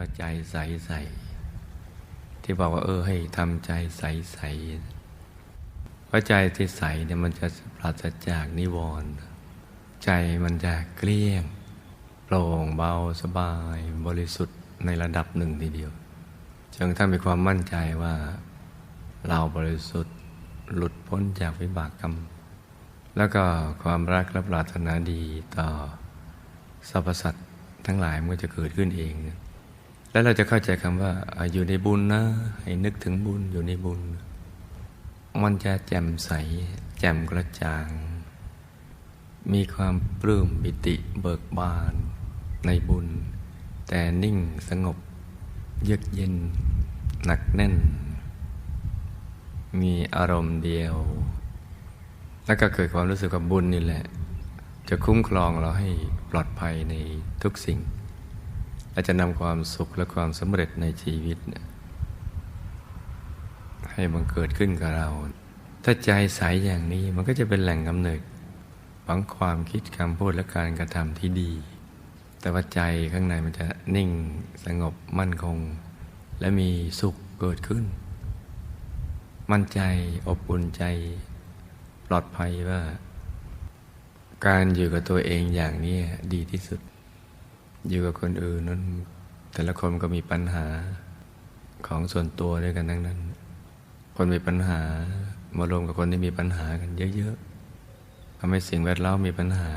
ว่าใจใสใสที่บอกว่าเออให้ทำใจใสใสเพราะใจที่ใสเนี่ยมันจะปราศจากนิวรณ์ใจมันจะเกลี้ยง โปร่งเบาสบายบริสุทธิ์ในระดับหนึ่งทีเดียวจนถ้ามีความมั่นใจว่า เราบริสุทธิ์หลุดพ้นจากวิบากกรรม แล้วก็ความรักและปรารถนาดีต่อสรรพสัตว์ทั้งหลายมันจะเกิดขึ้นเอง แล้วเราจะเข้าใจคำว่าอยู่ในบุญนะ ให้นึกถึงบุญอยู่ในบุญ มันจะแจ่มใส แจ่มกระจ่าง มีความปลื้มปิติเบิกบานในบุญ แต่นิ่งสงบ เยือกเย็น หนักแน่น มีอารมณ์เดียว แล้วก็เกิดความรู้สึกว่าบุญนี่แหละ จะคุ้มครองเราให้ปลอดภัยในทุกสิ่ง และจะนำความสุขและความสำเร็จในชีวิตเนี่ยให้มันเกิดขึ้นกับเรา ถ้าใจใสอย่างนี้มันก็จะเป็นแหล่งกำเนิดของความคิดคำพูดและการกระทำที่ดี แต่ว่าใจข้างในมันจะนิ่งสงบมั่นคง และมีสุขเกิดขึ้น มั่นใจอบอุ่นใจปลอดภัยว่า การอยู่กับตัวเองอย่างนี้ดีที่สุด อยู่กับคนอื่นนั้น แต่ละคนก็มีปัญหาของส่วนตัวด้วยกันทั้งนั้น คนมีปัญหามารวมกับคนที่มีปัญหากันเยอะๆทำให้สิ่งแวดล้อมมีปัญหา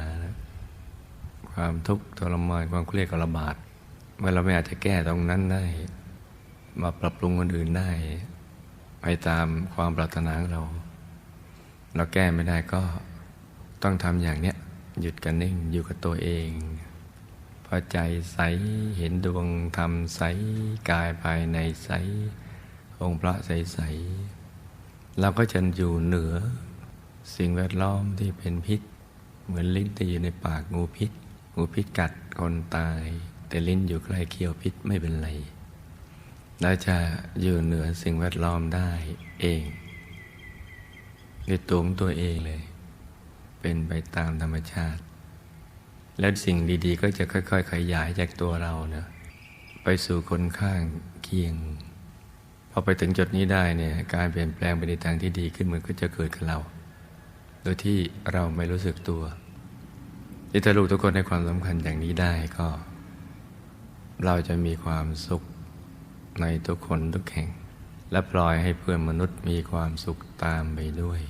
ความทุกข์ทรมานความเครียดกระบาดเมื่อเราไม่อาจจะแก้ตรงนั้นได้ มาปรับปรุงคนอื่นได้ ไปตามความปรารถนาของเรา เราแก้ไม่ได้ก็ต้องทำอย่างเนี้ยหยุดกันนิ่งอยู่กับตัวเอง พอใจใสเห็นดวงธรรมใสกายภายในใส องค์พระใสใสเราก็จะอยู่เหนือสิ่งแวดล้อมที่เป็นพิษ เหมือนลิ้นที่อยู่ในปากงูพิษ งูพิษกัดคนตาย แต่ลิ้นอยู่ใกล้เคี้ยวพิษไม่เป็นไรเราจะอยู่เหนือสิ่งแวดล้อมได้เองด้วยตัวของตัวเองเลย เป็นไปตามธรรมชาติ แล้วสิ่งดีๆ ก็จะค่อย ๆ ขยายจากตัวเราเนะไปสู่คนข้างเคียงพอไปถึงจุดนี้ได้เนี่ยการเปลี่ยนแปลงไปในทางที่ดีขึ้นมันก็จะเกิดกับเรา โดยที่เราไม่รู้สึกตัวที่ถ้าลูกทุกคนให้ความสำคัญอย่างนี้ได้ก็ เราจะมีความสุขในทุกคนทุกแห่ง และปล่อยให้เพื่อนมนุษย์มีความสุขตามไปด้วย